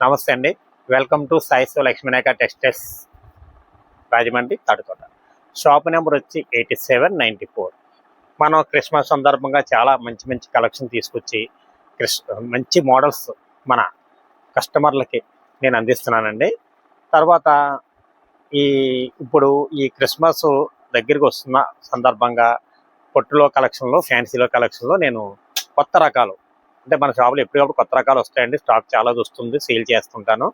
నమస్తే అండి. Welcome to సాయిస్ లక్ష్మీనాయక టెక్స్టైల్స్ రాజమండ్రి తాడుకోట షాప్ నెంబర్ వచ్చి ఎయిటీ సెవెన్ నైంటీ ఫోర్ మనం క్రిస్మస్ సందర్భంగా చాలా మంచి మంచి కలెక్షన్ తీసుకొచ్చి క్రిస్ మంచి మోడల్స్ మన కస్టమర్లకి నేను అందిస్తున్నానండి. తర్వాత ఈ ఇప్పుడు ఈ క్రిస్మస్ దగ్గరికి వస్తున్న సందర్భంగా పొట్టులో కలెక్షన్లో ఫ్యాన్సీలో కలెక్షన్లో నేను కొత్త రకాలు అంటే మన షాపులో ఎప్పటికప్పుడు కొత్త రకాలు వస్తాయండి. స్టాక్ చాలా వస్తుంది సేల్ చేస్తుంటాను.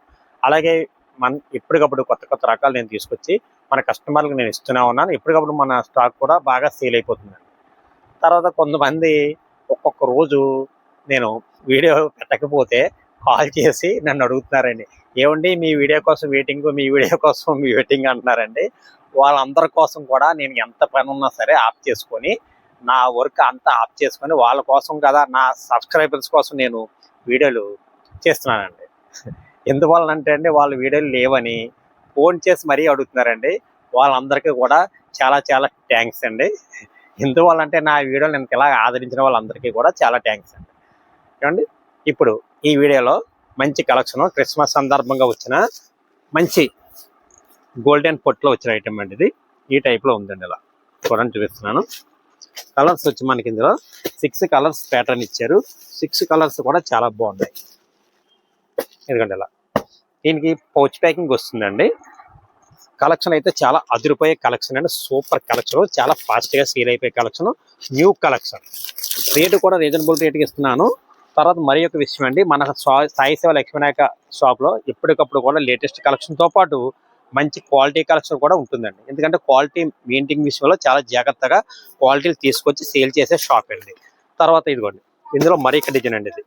అలాగే మన ఎప్పటికప్పుడు కొత్త కొత్త రకాలు నేను తీసుకొచ్చి మన కస్టమర్లకు నేను ఇస్తూనే ఉన్నాను. ఎప్పటికప్పుడు మన స్టాక్ కూడా బాగా సేల్ అయిపోతుందండి. తర్వాత కొంతమంది ఒక్కొక్క రోజు నేను వీడియో పెట్టకపోతే కాల్ చేసి నన్ను అడుగుతున్నారండి. ఏమండి మీ వీడియో కోసం వెయిటింగ్ మీ వీడియో కోసం మీ వెయిటింగ్ అంటున్నారండి. వాళ్ళందరి కోసం కూడా నేను ఎంత పని ఉన్నా సరే ఆఫ్ చేసుకొని నా వర్క్ అంతా ఆఫ్ చేసుకొని వాళ్ళ కోసం కదా నా సబ్స్క్రైబర్స్ కోసం నేను వీడియోలు చేస్తున్నానండి. ఎందువలన అంటే అండి వాళ్ళ వీడియోలు లేవని ఫోన్ చేసి మరీ అడుగుతున్నారండి. వాళ్ళందరికీ కూడా చాలా చాలా థ్యాంక్స్ అండి. ఎందువల్ల అంటే నా వీడియోలు నేను ఇలా ఆదరించిన వాళ్ళందరికీ కూడా చాలా థ్యాంక్స్ అండి. ఏమండి? ఇప్పుడు ఈ వీడియోలో మంచి కలెక్షన్ క్రిస్మస్ సందర్భంగా వచ్చిన మంచి గోల్డెన్ పొట్లో వచ్చిన ఐటమ్ అండి ఇది. ఈ టైప్లో ఉందండి ఇలా. చూడండి చూపిస్తున్నాను. కలర్స్ వచ్చి మనకి ఇందులో సిక్స్ కలర్స్ ప్యాటర్న్ ఇచ్చారు. సిక్స్ కలర్స్ కూడా చాలా బాగున్నాయి. ఎందుకంటే ఇలా. దీనికి పౌచ్ ప్యాకింగ్ వస్తుందండి. కలెక్షన్ అయితే చాలా అదిరిపోయే కలెక్షన్ అండి. సూపర్ కలెక్షన్ చాలా ఫాస్ట్గా సేల్ అయిపోయే కలెక్షన్ న్యూ కలెక్షన్ రేటు కూడా రీజనబుల్ రేట్కి ఇస్తున్నాను. తర్వాత మరి ఒక విషయం అండి. మన సాయి సేవ లక్ష్మీనాయక షాప్లో ఎప్పటికప్పుడు కూడా లేటెస్ట్ కలెక్షన్తో పాటు మంచి క్వాలిటీ కలెక్షన్ కూడా ఉంటుందండి. ఎందుకంటే క్వాలిటీ మెయింటైన్ విషయంలో చాలా జాగ్రత్తగా క్వాలిటీలు తీసుకొచ్చి సేల్ చేసే షాప్ అండి తర్వాత ఇదిగోండి. ఇందులో మరీ ఒక డిజైన్ అండి ఇది.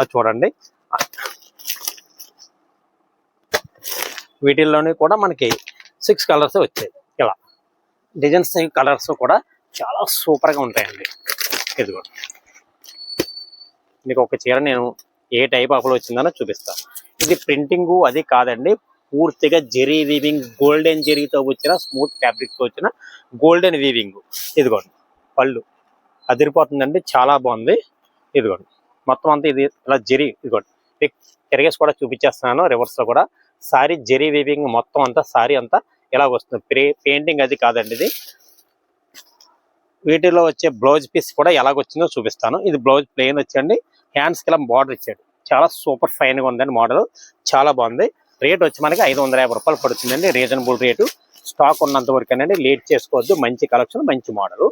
అది చూడండి. వీటిల్లోని కూడా మనకి సిక్స్ కలర్స్ వచ్చాయి. ఇలా డిజైన్స్ కలర్స్ కూడా చాలా సూపర్గా ఉంటాయండి. ఇదిగోండి. మీకు ఒక చీర నేను ఏ టైప్ ఆఫ్లో వచ్చిందనో చూపిస్తాను ఇది ప్రింటింగ్ అది కాదండి. పూర్తిగా జెరీ వీవింగ్ గోల్డెన్ జెరీతో వచ్చిన స్మూత్ ఫ్యాబ్రిక్తో వచ్చిన గోల్డెన్ వీవింగ్. ఇదిగోండి పళ్ళు. అదిరిపోతుందండి చాలా బాగుంది. ఇదిగోండి మొత్తం అంతా ఇది ఇలా జెరీ ఇదిగోండి. మీకు తిరిగేసి కూడా చూపించేస్తున్నాను రివర్స్లో కూడా. సారీ జెరీ వీవింగ్ మొత్తం అంతా సారీ అంతా ఇలా వస్తుంది. ప్రే పెయింటింగ్ అది కాదండి ఇది. వీటిలో వచ్చే బ్లౌజ్ పీస్ కూడా ఎలాగొచ్చిందో చూపిస్తాను. ఇది బ్లౌజ్ ప్లెయిన్ వచ్చండి హ్యాండ్స్కి ఇలా బార్డర్ ఇచ్చాడు. చాలా సూపర్ ఫైన్గా ఉందండి మోడల్. చాలా బాగుంది. రేట్ వచ్చి మనకి ఐదు వందల యాభై రూపాయలు పడుతుందండి. Reasonable rate. స్టాక్ ఉన్నంత వరకేనండి. లేట్ చేసుకోవద్దు. మంచి కలెక్షన్ మంచి మోడల్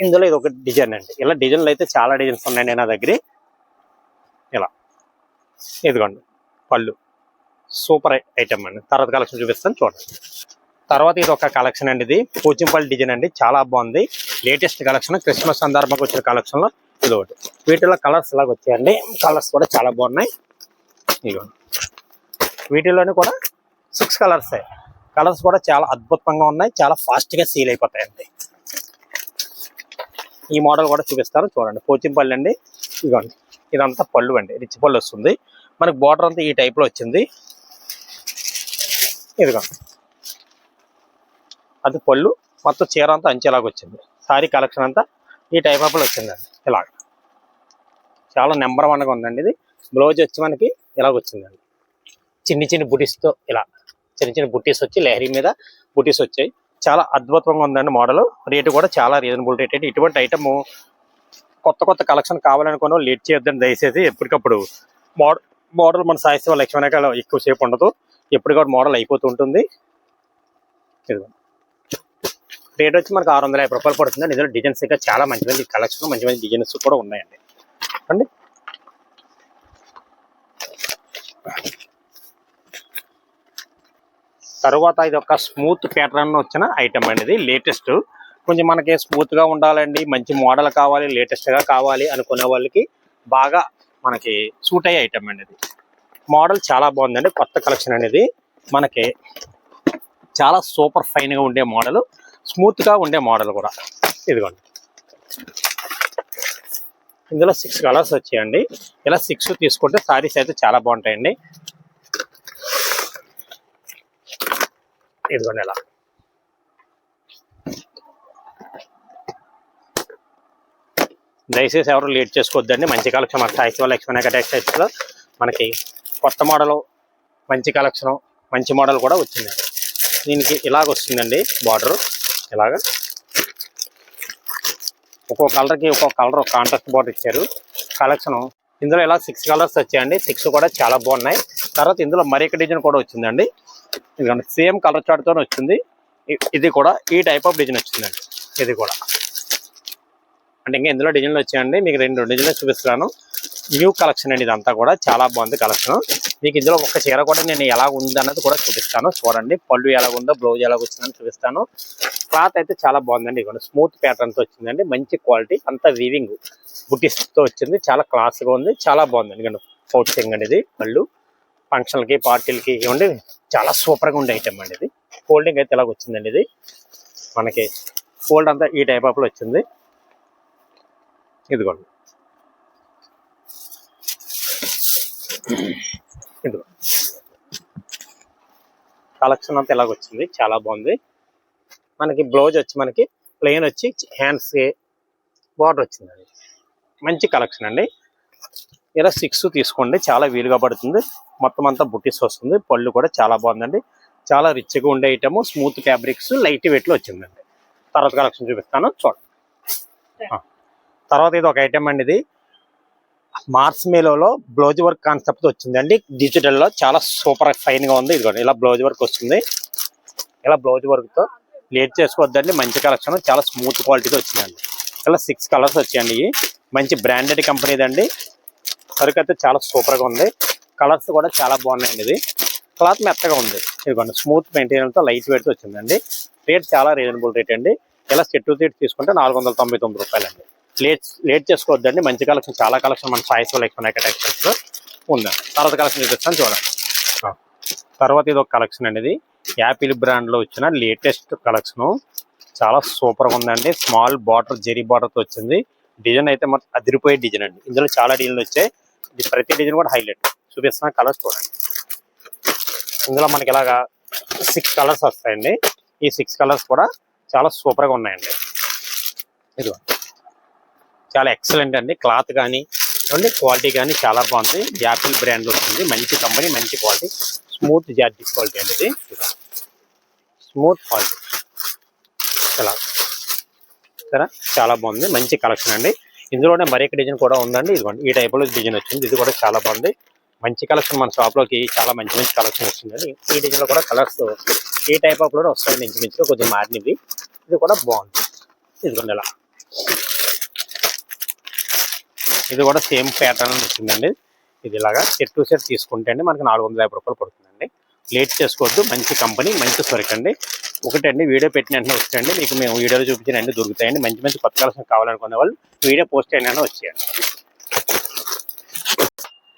ఇందులో ఇది ఒక డిజైన్ అండి. ఇలా డిజైన్లు అయితే చాలా డిజైన్స్ ఉన్నాయండి నా దగ్గర. ఇలా. ఇదిగోండి. పళ్ళు. సూపర్ ఐటమ్ అండి. తర్వాత కలెక్షన్ చూపిస్తాను. చూడండి. తర్వాత ఇది ఒక కలెక్షన్ అండి ఇది. పోచింపల్లి డిజైన్ అండి. చాలా బాగుంది. లేటెస్ట్ కలెక్షన్ క్రిస్మస్ సందర్భంగా వచ్చిన కలెక్షన్లో ఇది ఒకటి. వీటిలో కలర్స్ ఇలాగ వచ్చాయండి. కలర్స్ కూడా చాలా బాగున్నాయి. ఇదిగోండి. వీటిలోనే కూడా సిక్స్ కలర్స్ కలర్స్ కూడా చాలా అద్భుతంగా ఉన్నాయి. చాలా ఫాస్ట్గా సీల్ అయిపోతాయండి. ఈ మోడల్ కూడా చూపిస్తాను చూడండి. పోచింపల్లి అండి. ఇదిగోండి. ఇదంతా పళ్ళు అండి. రిచ్ పళ్ళు వస్తుంది. మనకి బార్డర్ అంతా ఈ టైప్లో వచ్చింది. ఇదిగోండి. అది పళ్ళు. మొత్తం చీర అంతా అంచేలాగా వచ్చింది. సారీ కలెక్షన్ అంతా ఈ టైప్ ఆఫ్లో వచ్చిందండి. ఇలాగ. చాలా నెంబర్ వన్గా ఉందండి ఇది. బ్లౌజ్ వచ్చి మనకి ఇలాగ వచ్చిందండి. చిన్ని చిన్ని బుటీస్తో ఇలా చిన్న చిన్న బుటీస్ వచ్చి లెహరీ మీద బుటీస్ వచ్చాయి. చాలా అద్భుతంగా ఉందండి మోడల్. రేటు కూడా చాలా రీజనబుల్ రేట్ అండి. ఇటువంటి ఐటమ్ కొత్త కొత్త కలెక్షన్ కావాలనుకున్న లేట్ చేయొద్దని దయచేసి. ఎప్పటికప్పుడు మోడల్ మోడల్ మన సాయిశివ లక్ష్మణకాల ఎక్కువసేపు ఉండదు. ఎప్పటికప్పుడు మోడల్ అయిపోతూ ఉంటుంది. రేట్ వచ్చి మనకు ఆరు వందల యాభై రూపాయలు పడుతుంది. ఇందులో డిజైన్స్ ఇంకా చాలా మంచి మంచి కలెక్షన్ మంచి మంచి డిజైన్స్ కూడా ఉన్నాయండి. అండి. తర్వాత ఇది ఒక స్మూత్ ప్యాటర్న్ వచ్చిన ఐటమ్ అండి ఇది. లేటెస్ట్ కొంచెం మనకి స్మూత్గా ఉండాలండి. మంచి మోడల్ కావాలి లేటెస్ట్గా కావాలి అనుకునే వాళ్ళకి బాగా మనకి సూట్ అయ్యే ఐటమ్ అండి ఇది. మోడల్ చాలా బాగుందండి. కొత్త కలెక్షన్ అనేది మనకి చాలా సూపర్ ఫైన్గా ఉండే మోడల్ స్మూత్గా ఉండే మోడల్ కూడా. ఇదిగోండి. ఇందులో సిక్స్ కలర్స్ వచ్చాయండి. ఇలా సిక్స్ తీసుకుంటే సారీస్ అయితే చాలా బాగుంటాయండి. ఇదిగోండి ఇలా దయచేసి ఎవరు లేట్ చేసుకోవద్దండి. మంచి కలెక్షన్ మన సాయి శివ లక్ష్మణ టెక్స్టైల్స్ మనకి కొత్త మోడల్ మంచి కలెక్షన్ మంచి మోడల్ కూడా వచ్చిందండి దీనికి ఇలాగ వస్తుందండి బార్డర్. ఇలాగ. ఒక్కో కలర్కి ఒక్కో కలర్ కాంట్రాస్ట్ బార్డర్ ఇచ్చారు. కలెక్షన్ ఇందులో ఇలా సిక్స్ కలర్స్ వచ్చాయండి. సిక్స్ కూడా చాలా బాగున్నాయి. తర్వాత ఇందులో మరొక డిజైన్ కూడా వచ్చిందండి. ఇదిగోండి సేమ్ కలర్ చార్ట్తో వచ్చింది. ఇది కూడా ఈ టైప్ ఆఫ్ డిజైన్ వచ్చిందండి. ఇది కూడా. అంటే ఇంకా ఇందులో డిజైన్లు వచ్చాయండి. మీకు రెండు డిజైన్లు చూపిస్తున్నాను. న్యూ కలెక్షన్ అండి ఇదంతా కూడా. చాలా బాగుంది కలెక్షన్ మీకు ఇందులో ఒక చీర కూడా నేను ఎలా ఉంది అన్నది కూడా చూపిస్తాను. చూడండి పళ్ళు ఎలా ఉందో బ్లౌజ్ ఎలా వచ్చిందని చూపిస్తాను. క్లాత్ అయితే చాలా బాగుందండి. ఇదిగోండి స్మూత్ ప్యాటర్న్తో వచ్చిందండి. మంచి క్వాలిటీ అంతా వీవింగ్ బుటీస్తో వచ్చింది. చాలా క్లాస్గా ఉంది. చాలా బాగుంది ఇక్కడ ఫౌచింగ్ అండి ఇది పళ్ళు. ఫంక్షన్లకి పార్టీలకి ఇవ్వండి చాలా సూపర్గా ఉండే ఐటమ్ అండి ఇది. ఫోల్డింగ్ అయితే ఇలాగ వచ్చిందండి ఇది. మనకి ఫోల్డ్ అంతా ఈ టైప్ ఆఫ్లో వచ్చింది. ఇదిగోండి. ఇదిగో. కలెక్షన్ అంతా ఇలాగ వచ్చింది. చాలా బాగుంది. మనకి బ్లౌజ్ వచ్చి మనకి ప్లెయిన్ వచ్చి హ్యాండ్స్ బార్డర్ వచ్చిందండి. మంచి కలెక్షన్ అండి. ఇలా సిక్స్ తీసుకోండి. చాలా వీలుగా పడుతుంది. మొత్తం అంతా బుట్టీస్ వస్తుంది. పళ్ళు కూడా చాలా బాగుందండి. చాలా రిచ్గా ఉండే ఐటమ్ స్మూత్ ఫ్యాబ్రిక్స్ లైట్ వెయిట్లో వచ్చిందండి. తర్వాత కలెక్షన్ చూపిస్తాను. చూడండి. తర్వాత ఇది ఒక ఐటమ్ అండి ఇది. మార్స్ మేలోలో బ్లౌజ్ వర్క్ కాన్సెప్ట్ వచ్చిందండి. డిజిటల్లో చాలా సూపర్ ఫైన్గా ఉంది. ఇదిగోండి ఇలా బ్లౌజ్ వర్క్ వస్తుంది. ఇలా బ్లౌజ్ వర్క్తో లేట్ చేసుకోవద్దండి. మంచి కలెక్షన్ చాలా స్మూత్ క్వాలిటీతో వచ్చిందండి. ఇలా సిక్స్ కలర్స్ వచ్చాయండి ఇవి. మంచి బ్రాండెడ్ కంపెనీదండి సరుకు అయితే చాలా సూపర్గా ఉంది. కలర్స్ కూడా చాలా బాగున్నాయండి ఇది క్లాత్ మెత్తగా ఉంది. ఇదిగోండి స్మూత్ మెయింటెనెన్స్తో లైట్ వెయిట్ వచ్చిందండి. రేట్ చాలా రీజనబుల్ రేట్ అండి. ఇలా సెట్ టు సెట్ తీసుకుంటే నాలుగు వందల తొంభై తొమ్మిది రూపాయలండి. లేట్ లేట్ చేసుకోవద్దండి. మంచి కలెక్షన్ చాలా కలెక్షన్ మన సాయిస్ కలెక్షన్ టెక్స్టైల్స్ ఉందండి. తర్వాత కలెక్షన్ చూపిస్తాను చూడండి. తర్వాత ఇది ఒక కలెక్షన్ అండి ఇది. యాపిల్ బ్రాండ్లో వచ్చిన లేటెస్ట్ కలెక్షను. చాలా సూపర్గా ఉందండి. స్మాల్ బార్డర్ జెరీ బార్డర్తో వచ్చింది. డిజైన్ అయితే మొత్తం అదిరిపోయే డిజైన్ అండి. ఇందులో చాలా డిజైన్లు వచ్చాయి. ఇది ప్రతి డిజైన్ కూడా హైలైట్. చూపిస్తున్న కలర్స్ చూడండి. ఇందులో మనకి ఇలాగా సిక్స్ కలర్స్ వస్తాయండి. ఈ సిక్స్ కలర్స్ కూడా చాలా సూపర్గా ఉన్నాయండి. ఇదిగో. చాలా ఎక్సలెంట్ అండి. క్లాత్ కానీ చూడండి క్వాలిటీ కానీ చాలా బాగుంది. యాపిల్ బ్రాండ్ వస్తుంది. మంచి కంపెనీ మంచి క్వాలిటీ స్మూత్ జార్జిక్ క్వాలిటీ అండి ఇది. స్మూత్ క్వాలిటీ ఇలా. సరే? చాలా బాగుంది. మంచి కలెక్షన్ అండి. ఇందులోనే మరొక డిజైన్ కూడా ఉందండి. ఇదిగోండి ఈ టైప్లో డిజైన్ వచ్చింది. ఇది కూడా చాలా బాగుంది. మంచి కలెక్షన్ మన షాప్లోకి చాలా మంచి మంచి కలెక్షన్ వస్తుందండి ఈ డిజైన్లో కూడా కలర్స్ ఈ టైప్ ఆఫ్ కూడా వస్తాయి ఇంచుమించుగా కొంచెం మారినవి. ఇది కూడా బాగుంది. ఇదిగోండి ఇలా. ఇది కూడా సేమ్ ప్యాటర్న్ వచ్చిందండి. ఇది ఇలాగా సెట్ టు సెట్ తీసుకుంటే అండి మనకి నాలుగు వందల యాభై రూపాయలు పడుతుందండి. లేట్ చేసుకోవద్దు. మంచి కంపెనీ మంచి సరుకు అండి. ఒకటండి వీడియో పెట్టిన వెంటనే వచ్చేయండి. మీకు మేము వీడియోలో చూపించిన అన్ని దొరుకుతాయండి. మంచి మంచి కొత్త కలెక్షన్ కావాలనుకునే వాళ్ళు వీడియో పోస్ట్ అయినా వచ్చేయండి.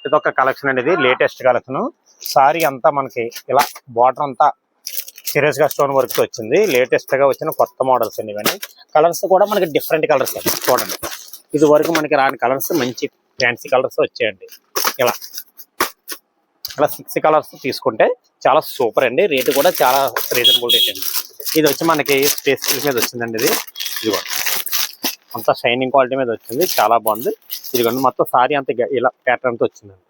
ఇదొక కలెక్షన్ అండి ఇది. Latest collection. సారీ అంతా మనకి ఇలా బార్డర్ అంతా సీరియస్గా స్టోన్ వర్క్ వచ్చింది. లేటెస్ట్గా వచ్చిన కొత్త మోడల్స్ అండి ఇవన్నీ. కలర్స్ కూడా మనకి డిఫరెంట్ కలర్స్ చూడండి. ఇది వరకు మనకి రాని కలర్స్ మంచి ఫ్యాన్సీ కలర్స్ వచ్చాయండి. ఇలా. ఇలా సిక్స్ కలర్స్ తీసుకుంటే చాలా సూపర్ అండి. రేటు కూడా చాలా రీజనబుల్ రేట్ అండి. ఇది వచ్చి మనకి స్పేస్ మీద వచ్చిందండి ఇది. ఇదిగోండి అంతా షైనింగ్ క్వాలిటీ మీద వచ్చింది. చాలా బాగుంది. ఇదిగోండి మొత్తం సారీ అంత ఇలా ప్యాటర్న్తో వచ్చిందండి.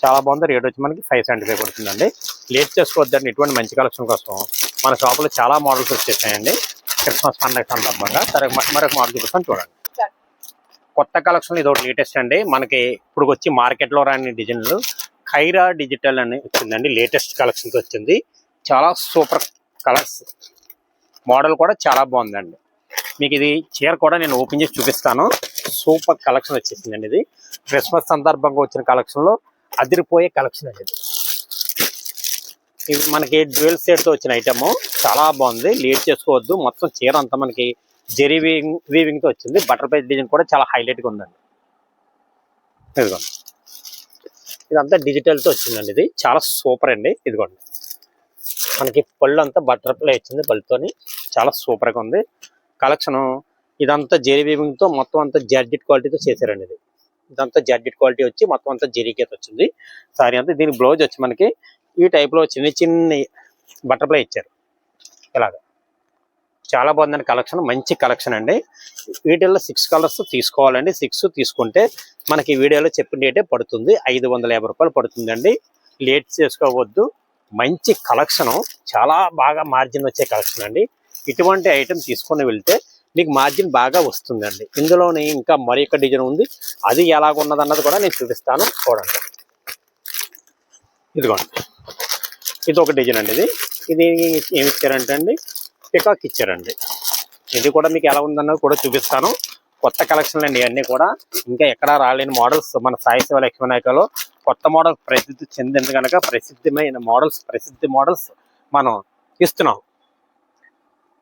చాలా బాగుంది. రేట్ వచ్చి మనకి ఫైవ్ సెవెంటీ ఫైవ్ పడుతుందండి. లేట్ చేసుకోవద్దండి. ఇటువంటి మంచి కలెక్షన్ కోసం మన షాపులో చాలా మోడల్స్ వచ్చేసాయండి. క్రిస్మస్ పండుగ సందర్భంగా. సరే మరొక మోడల్ చూపిస్తాను చూడండి. కొత్త కలెక్షన్ ఇది ఒకటి లేటెస్ట్ అండి. మనకి ఇప్పుడు వచ్చి మార్కెట్లో రాని డిజైన్లు ఖైరా డిజిటల్ అని వచ్చిందండి లేటెస్ట్ కలెక్షన్తో వచ్చింది. చాలా సూపర్ కలర్స్ మోడల్ కూడా చాలా బాగుందండి. మీకు ఇది చీర కూడా నేను ఓపెన్ చేసి చూపిస్తాను. సూపర్ కలెక్షన్ వచ్చేసిందండి ఇది. క్రిస్మస్ సందర్భంగా వచ్చిన కలెక్షన్లో అదిరిపోయే కలెక్షన్ అండి ఇది. మనకి డ్యూయల్ సెట్తో వచ్చిన ఐటమ్ చాలా బాగుంది. లేట్ చేసుకోవద్దు. మొత్తం చీర అంతా మనకి జెరీ వీవింగ్ వీవింగ్తో వచ్చింది. బటర్ఫ్లై డిజైన్ కూడా చాలా హైలైట్గా ఉందండి. ఇదిగోండి ఇదంతా డిజిటల్తో వచ్చిందండి ఇది. చాలా సూపర్ అండి. ఇదిగోండి. మనకి పళ్ళు అంతా బటర్ఫ్లై వచ్చింది పళ్ళుతోని. చాలా సూపర్గా ఉంది. కలెక్షన్ ఇదంతా జెరీ తో మొత్తం అంతా జార్జెట్ క్వాలిటీతో చేశారండి ఇది. ఇదంతా జార్జెట్ క్వాలిటీ వచ్చి మొత్తం అంతా జెరీకేత వచ్చింది. సారీ అంతా దీని బ్లౌజ్ వచ్చి మనకి ఈ టైప్లో చిన్న చిన్న బటర్ఫ్లై ఇచ్చారు. ఇలాగా. చాలా బాగుందండి కలెక్షన్ మంచి కలెక్షన్ అండి. వీటిల్లో సిక్స్ కలర్స్ తీసుకోవాలండి. సిక్స్ తీసుకుంటే మనకి వీడియోలో చెప్పిన డేటే పడుతుంది. ఐదు వందల యాభై రూపాయలు పడుతుందండి. లేట్ చేసుకోవద్దు. మంచి కలెక్షన్ చాలా బాగా మార్జిన్ వచ్చే కలెక్షన్ అండి. ఇటువంటి ఐటెం తీసుకొని వెళ్తే మీకు మార్జిన్ బాగా వస్తుందండి. ఇందులోని ఇంకా మరి ఒక డిజైన్ ఉంది. అది ఎలాగ అన్నది కూడా నేను చూపిస్తాను. చూడండి. ఇదిగోండి. ఇది ఒక డిజైన్ అండి ఇది. ఇది ఏమి ఇచ్చారంటే అండి పికాక్ ఇచ్చారండి. ఇది కూడా మీకు ఎలా ఉందన్నది కూడా చూపిస్తాను. కొత్త కలెక్షన్లు అండి ఇవన్నీ కూడా. ఇంకా ఎక్కడా రాలేని మోడల్స్ మన సాయి శివ లక్ష్మీనాయకలో కొత్త మోడల్ ప్రసిద్ధి చెందింది కనుక ప్రసిద్ధమైన మోడల్స్ ప్రసిద్ధి మోడల్స్ మనం ఇస్తున్నాం.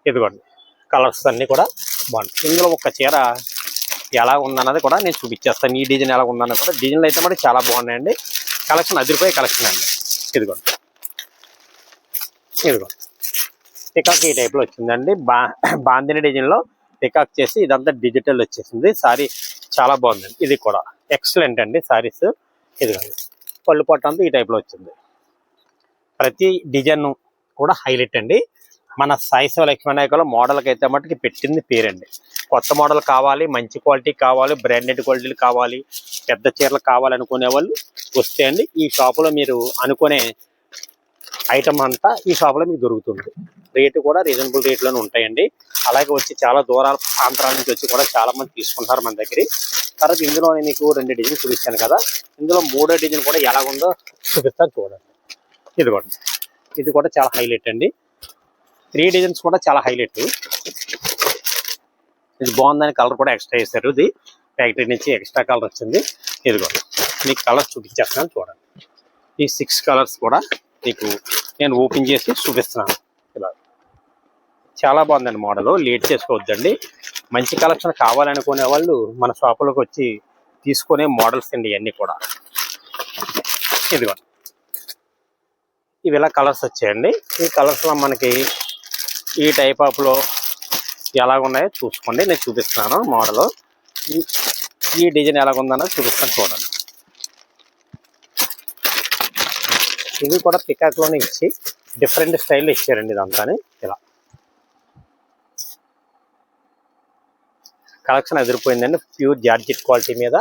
ఇదిగోండి కలర్స్ అన్నీ కూడా బాగుంటాయి ఇందులో ఒక చీర ఎలా ఉందన్నది కూడా నేను చూపించేస్తాను. ఈ డిజైన్ ఎలా ఉందన్నది కూడా. డిజైన్లు అయితే మరి చాలా బాగున్నాయండి. కలెక్షన్ అదిరిపోయే కలెక్షన్ అండి. ఇదిగోండి. ఇదిగోండి. పికాక్ ఈ టైప్లో వచ్చిందండి. బా బాందిని డిజైన్లో పికాక్ చేసి ఇదంతా డిజిటల్ వచ్చేసింది. సారీ చాలా బాగుందండి. ఇది కూడా ఎక్సలెంట్ అండి సారీస్ ఇదిగోండి పళ్ళు పొట్ట అంతా ఈ టైప్లో వచ్చింది. ప్రతి డిజైన్ కూడా హైలైట్ అండి. మన సాయి శివ లక్ష్మీనాయకుల మోడల్కి అయితే మట్టుకి పెట్టింది పేరండి. కొత్త మోడల్ కావాలి మంచి క్వాలిటీ కావాలి బ్రాండెడ్ క్వాలిటీలు కావాలి పెద్ద చీరలు కావాలనుకునే వాళ్ళు వస్తే అండి ఈ షాపులో మీరు అనుకునే ఐటమ్ అంతా ఈ షాపులో మీకు దొరుకుతుంది. రేటు కూడా రీజనబుల్ రేట్లోనే ఉంటాయండి. అలాగే వచ్చి చాలా దూరాల ప్రాంతాల నుంచి వచ్చి కూడా చాలా మంది తీసుకుంటారు మన దగ్గర. తర్వాత ఇందులో నీకు మీకు రెండు డిజైన్ చూపిస్తాను కదా. ఇందులో మూడో డిజైన్ కూడా ఎలా ఉందో చూపిస్తాను చూడండి. ఇదిగోండి ఇది కూడా చాలా హైలైట్ అండి. త్రీ డిజైన్స్ కూడా చాలా హైలైట్. ఇది బాగుందని కలర్ కూడా ఎక్స్ట్రా వేశారు. ఇది ఫ్యాక్టరీ నుంచి ఎక్స్ట్రా కలర్ వచ్చింది. ఇదిగోండి మీకు కలర్స్ చూపించేస్తున్నాను చూడండి. ఈ సిక్స్ కలర్స్ కూడా మీకు నేను ఓపెన్ చేసి చూపిస్తున్నాను. ఇలా. చాలా బాగుందండి మోడల్. లేట్ చేసుకోవద్దండి. మంచి కలెక్షన్ కావాలనుకునే వాళ్ళు మన షాపులోకి వచ్చి తీసుకునే మోడల్స్ అండి ఇవన్నీ కూడా. ఇదిగోండి. ఇవి ఇలా కలర్స్ వచ్చాయండి. ఈ కలర్స్లో మనకి ఈ టైప్ ఆఫ్లో ఎలాగ ఉన్నాయో చూసుకోండి. నేను చూపిస్తున్నాను మోడల్. ఈ డిజైన్ ఎలాగుందన్నది చూపిస్తాను చూడండి. ఇవి కూడా పికాక్లోనే ఇచ్చి డిఫరెంట్ స్టైల్లో ఇచ్చారండి ఇదంతా ఇలా. కలెక్షన్ ఎదిరిపోయిందండి. ప్యూర్ జార్జెట్ క్వాలిటీ మీద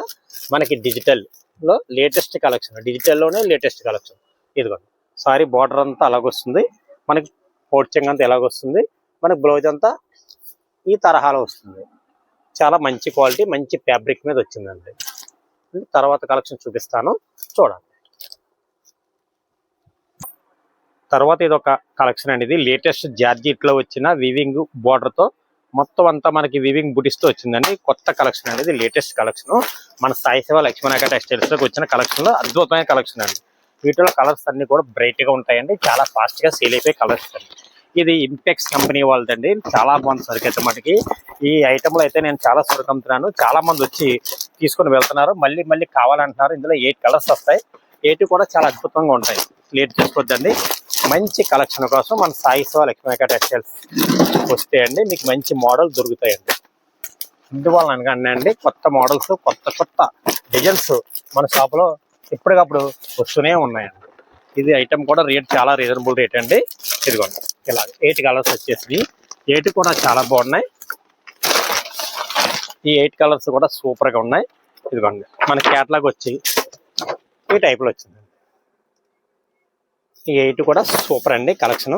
మనకి డిజిటల్లో లేటెస్ట్ కలెక్షన్. డిజిటల్లోనే లేటెస్ట్ కలెక్షన్. ఇదిగోండి. సారీ బార్డర్ అంతా అలాగొస్తుంది. మనకి పోడ్చింగ్ అంతా ఎలాగొస్తుంది? మనకి బ్లౌజ్ అంతా ఈ తరహాలో వస్తుంది. చాలా మంచి క్వాలిటీ మంచి ఫ్యాబ్రిక్ మీద వచ్చిందండి. తర్వాత కలెక్షన్ చూపిస్తాను. చూడండి. తర్వాత ఇది ఒక కలెక్షన్ అండి ఇది. లేటెస్ట్ జార్జిట్లో వచ్చిన వివింగ్ బోర్డర్తో మొత్తం అంతా మనకి వివింగ్ బుటిస్తో వచ్చిందండి. కొత్త కలెక్షన్ అనేది లేటెస్ట్ కలెక్షన్ మన సాయి శివ లక్ష్మణాక టెక్స్టైల్స్ వచ్చిన కలెక్షన్లో అద్భుతమైన కలెక్షన్ అండి. వీటిలో కలర్స్ అన్నీ కూడా బ్రైట్గా ఉంటాయండి. చాలా ఫాస్ట్గా సేల్ అయిపోయే కలర్స్ అండి. ఇది ఇంపెక్స్ కంపెనీ వాళ్ళదండి. చాలా బాగుంది సరుకు అయితే మటుకి. ఈ ఐటెంలు అయితే నేను చాలా సరుకు అమ్ముతున్నాను. చాలా మంది వచ్చి తీసుకొని వెళ్తున్నారు. మళ్ళీ మళ్ళీ కావాలంటున్నారు. ఇందులో ఎయిట్ కలర్స్ వస్తాయి. ఎయిట్ కూడా చాలా అద్భుతంగా ఉంటాయి. లేట్ చేసుకోవద్దండి. మంచి కలెక్షన్ కోసం మన సాయి శివ లక్ష్మీక టెక్స్టైల్స్ వస్తే అండి మీకు మంచి మోడల్ దొరుకుతాయండి. ఇందువల్ల అనగానే అండి కొత్త మోడల్స్ కొత్త కొత్త డిజైన్స్ మన షాపులో ఎప్పటికప్పుడు వస్తూనే ఉన్నాయండి. ఇది ఐటమ్ కూడా రేట్ చాలా రీజనబుల్ రేట్ అండి. ఇదిగోండి ఇలా ఎయిట్ కలర్స్ వచ్చేసి ఎయిట్ కూడా చాలా బాగున్నాయి. ఈ ఎయిట్ కలర్స్ కూడా సూపర్గా ఉన్నాయి. ఇదిగోండి మన క్యాట్లాగ్ వచ్చి ఈ టైప్లో వచ్చింది. ఈ ఎయిట్ కూడా సూపర్ అండి కలెక్షన్.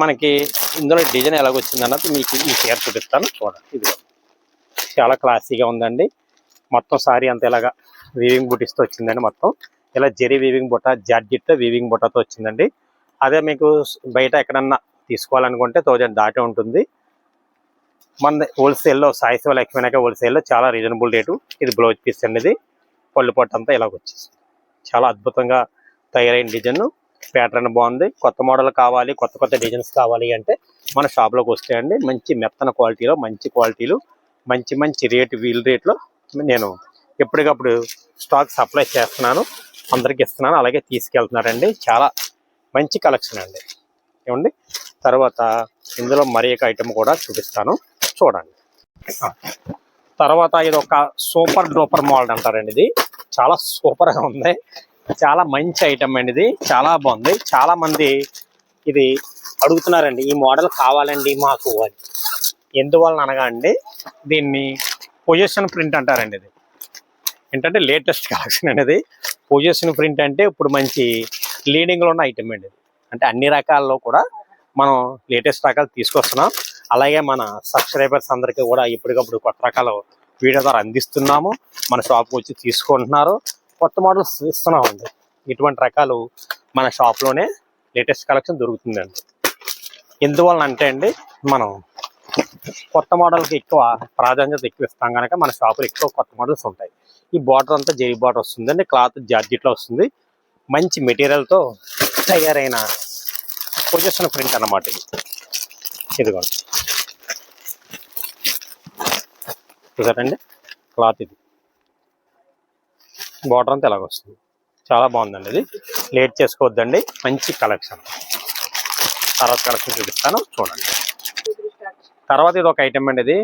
మనకి ఇందులో డిజైన్ ఎలాగొచ్చింది అన్నది మీకు ఈ చీర చూపిస్తాను. చూడండి ఇది చాలా క్లాసీగా ఉందండి. మొత్తం సారీ అంతా ఇలాగా వీవింగ్ బుటిస్తో వచ్చిందండి మొత్తం. ఇలా జెరీ వీవింగ్ బుట్ట జార్జిట్ వీవింగ్ బుట్టతో వచ్చిందండి. అదే మీకు బయట ఎక్కడన్నా తీసుకోవాలనుకుంటే థౌజండ్ దాటే ఉంటుంది. మన హోల్సేల్లో సాయి శివ లక్ష్మీనాక హోల్సేల్లో చాలా రీజనబుల్ రేటు ఇది బ్లౌజ్ పీస్ అండి ఇది. పళ్ళు పట్టు అంతా ఇలాగ వచ్చేసి చాలా అద్భుతంగా తయారైన డిజైన్ ప్యాటర్న్ బాగుంది. కొత్త మోడల్ కావాలి కొత్త కొత్త డిజైన్స్ కావాలి అంటే మన షాప్లోకి వస్తాయండి. మంచి మెత్తన క్వాలిటీలో మంచి క్వాలిటీలు మంచి మంచి రేటు వీల్ రేట్లో నేను ఎప్పటికప్పుడు స్టాక్ సప్లై చేస్తున్నాను. అందరికి ఇస్తున్నాను. అలాగే తీసుకెళ్తున్నారండి. చాలా మంచి కలెక్షన్ అండి. ఏమండి? తర్వాత ఇందులో మరి ఒక ఐటెం కూడా చూపిస్తాను. చూడండి. తర్వాత ఇది ఒక సూపర్ డూపర్ మోడల్ అంటారండి ఇది. చాలా సూపర్గా ఉంది. చాలా మంచి ఐటమ్ అండి ఇది. చాలా బాగుంది. చాలా మంది ఇది అడుగుతున్నారండి ఈ మోడల్ కావాలండి మాకు అని. ఎందువలన అనగా అండి దీన్ని పొజిషన్ ప్రింట్ అంటారండి ఇది. ఏంటంటే లేటెస్ట్ కలెక్షన్ అనేది పొజిషన్ ప్రింట్ అంటే ఇప్పుడు మంచి లీడింగ్లో ఉన్న ఐటమ్ అండి ఇది. అంటే అన్ని రకాల్లో కూడా మనం లేటెస్ట్ రకాలు తీసుకొస్తున్నాం. అలాగే మన సబ్స్క్రైబర్స్ అందరికీ కూడా ఎప్పటికప్పుడు కొత్త రకాలు వీడియో ద్వారా అందిస్తున్నాము. మన షాప్కి వచ్చి తీసుకుంటున్నారు. కొత్త మోడల్స్ ఇస్తున్నామండి. ఇటువంటి రకాలు మన షాప్లోనే లేటెస్ట్ కలెక్షన్ దొరుకుతుందండి. ఎందువలన అంటే అండి మనం కొత్త మోడల్కి ఎక్కువ ప్రాధాన్యత ఎక్కువ ఇస్తాం కనుక మన షాపులో ఎక్కువ కొత్త మోడల్స్ ఉంటాయి. ఈ బార్డర్ అంతా జెరీ బార్డర్ వస్తుందండి క్లాత్ జార్జెట్లో వస్తుంది. మంచి మెటీరియల్తో తయారైన పొజిషన్ ప్రింట్ అన్నమాట ఇది. ఇదిగోండి. చూసారండి? క్లాత్ ఇది. బార్డర్ అంతా ఇలాగ వస్తుంది. చాలా బాగుందండి ఇది. లేట్ చేసుకోవద్దండి. మంచి కలెక్షన్. తర్వాత కలెక్షన్ చూపిస్తాను. చూడండి. తర్వాత ఇది ఒక ఐటమ్ అండి ఇది.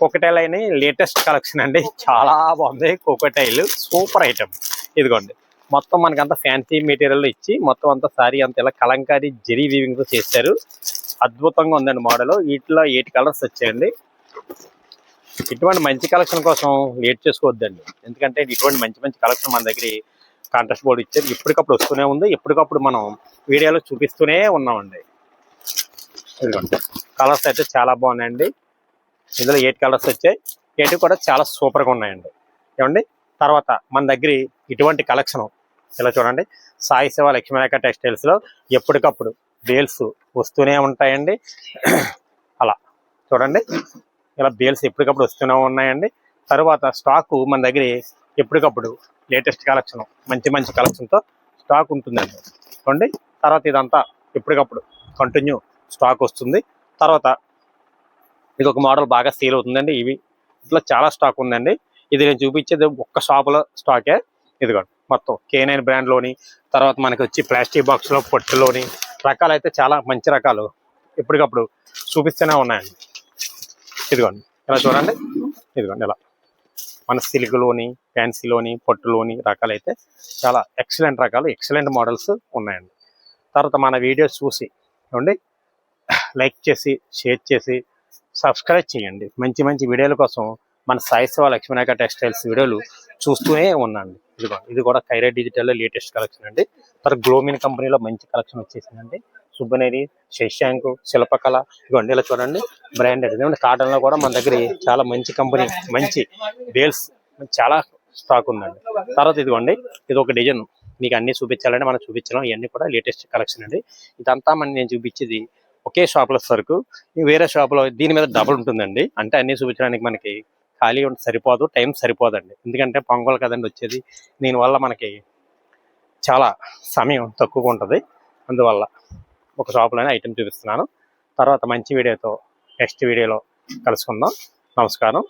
కోకటైల్ అయిన లేటెస్ట్ కలెక్షన్ అండి. చాలా బాగుంది. కోకటైల్. Super item. ఇదిగోండి. మొత్తం మనకంతా ఫ్యాన్సీ మెటీరియల్ ఇచ్చి మొత్తం అంతా సారీ అంతా ఇలా కలంకారీ జరీ వీవింగ్తో చేశారు. అద్భుతంగా ఉందండి మోడల్. వీటిలో ఎయిట్ కలర్స్ వచ్చాయండి. ఇటువంటి మంచి కలెక్షన్ కోసం లేట్ చేసుకోవద్దండి. ఎందుకంటే ఇటువంటి మంచి మంచి కలెక్షన్ మన దగ్గర కాంట్రాస్ట్ బోర్డు ఇచ్చేది ఎప్పటికప్పుడు వస్తూనే ఉంది. ఎప్పటికప్పుడు మనం వీడియోలో చూపిస్తూనే ఉన్నామండి. ఇదిగోండి. కలర్స్ అయితే చాలా బాగున్నాయండి. ఇందులో ఎయిట్ కలర్స్ వచ్చాయి. ఎయిట్ కూడా చాలా సూపర్గా ఉన్నాయండి. ఏమండి? తర్వాత మన దగ్గర ఇటువంటి కలెక్షన్ ఇలా చూడండి. సాయి శివ లక్ష్మీరేఖ టెక్స్టైల్స్లో ఎప్పటికప్పుడు బేల్స్ వస్తూనే ఉంటాయండి. అలా చూడండి. ఇలా బేల్స్ ఎప్పటికప్పుడు వస్తూనే ఉన్నాయండి. తర్వాత స్టాకు మన దగ్గర ఎప్పటికప్పుడు లేటెస్ట్ కలెక్షన్ మంచి మంచి కలెక్షన్తో స్టాక్ ఉంటుందండి. చూడండి తర్వాత ఇదంతా ఎప్పటికప్పుడు కంటిన్యూ స్టాక్ వస్తుంది. తర్వాత ఇది ఒక మోడల్ బాగా సేల్ అవుతుందండి. ఇవి ఇట్లా చాలా స్టాక్ ఉందండి. ఇది నేను చూపించేది ఒక్క షాపులో స్టాకే. ఇదిగోండి మొత్తం కే నైన్ బ్రాండ్లోని తర్వాత మనకి వచ్చి ప్లాస్టిక్ బాక్స్లో పొట్టులోని రకాలు అయితే చాలా మంచి రకాలు ఎప్పటికప్పుడు చూపిస్తూనే ఉన్నాయండి. ఇదిగోండి. ఇలా చూడండి? ఇదిగోండి ఇలా మన సిల్క్లోని ఫ్యాన్సీలోని పొట్టులోని రకాలు అయితే చాలా ఎక్సలెంట్ రకాలు ఎక్సలెంట్ మోడల్స్ ఉన్నాయండి. తర్వాత మన వీడియోస్ చూసి ఏమండి? లైక్ చేసి షేర్ చేసి సబ్స్క్రైబ్ చేయండి. మంచి మంచి వీడియోల కోసం మన సాయి శివ లక్ష్మీనాయక టెక్స్టైల్స్ వీడియోలు చూస్తూనే ఉన్నాండి ఇదిగో ఇది కూడా కైరా డిజిటల్లో లేటెస్ట్ కలెక్షన్ అండి. తర్వాత గ్లోమిన్ కంపెనీలో మంచి కలెక్షన్ వచ్చేసిందండి. సుబ్బనేరి శశాంక్ శిల్పకళ. ఇదిగోండి ఇలా చూడండి. బ్రాండెడ్ ఎందుకంటే కాటన్లో కూడా మన దగ్గర చాలా మంచి కంపెనీ మంచి బేల్స్ చాలా స్టాక్ ఉందండి. తర్వాత ఇదిగోండి ఇది ఒక డిజైన్ మీకు అన్ని చూపించాలంటే మనం చూపించడం ఇవన్నీ కూడా లేటెస్ట్ కలెక్షన్ అండి. ఇదంతా మనం నేను చూపించేది ఒకే షాప్లో సరుకు. వేరే షాప్లో దీని మీద డబుల్ ఉంటుందండి. అంటే అన్ని చూపించడానికి మనకి ఖాళీ ఉంటే సరిపోదు టైం సరిపోదండి. ఎందుకంటే పొంగల్ కదండి వచ్చేది. దీనివల్ల మనకి చాలా సమయం తక్కువగా ఉంటుంది. అందువల్ల ఒక షాప్లోనే ఐటెం చూపిస్తున్నాను. తర్వాత మంచి వీడియోతో నెక్స్ట్ వీడియోలో కలుసుకుందాం. నమస్కారం.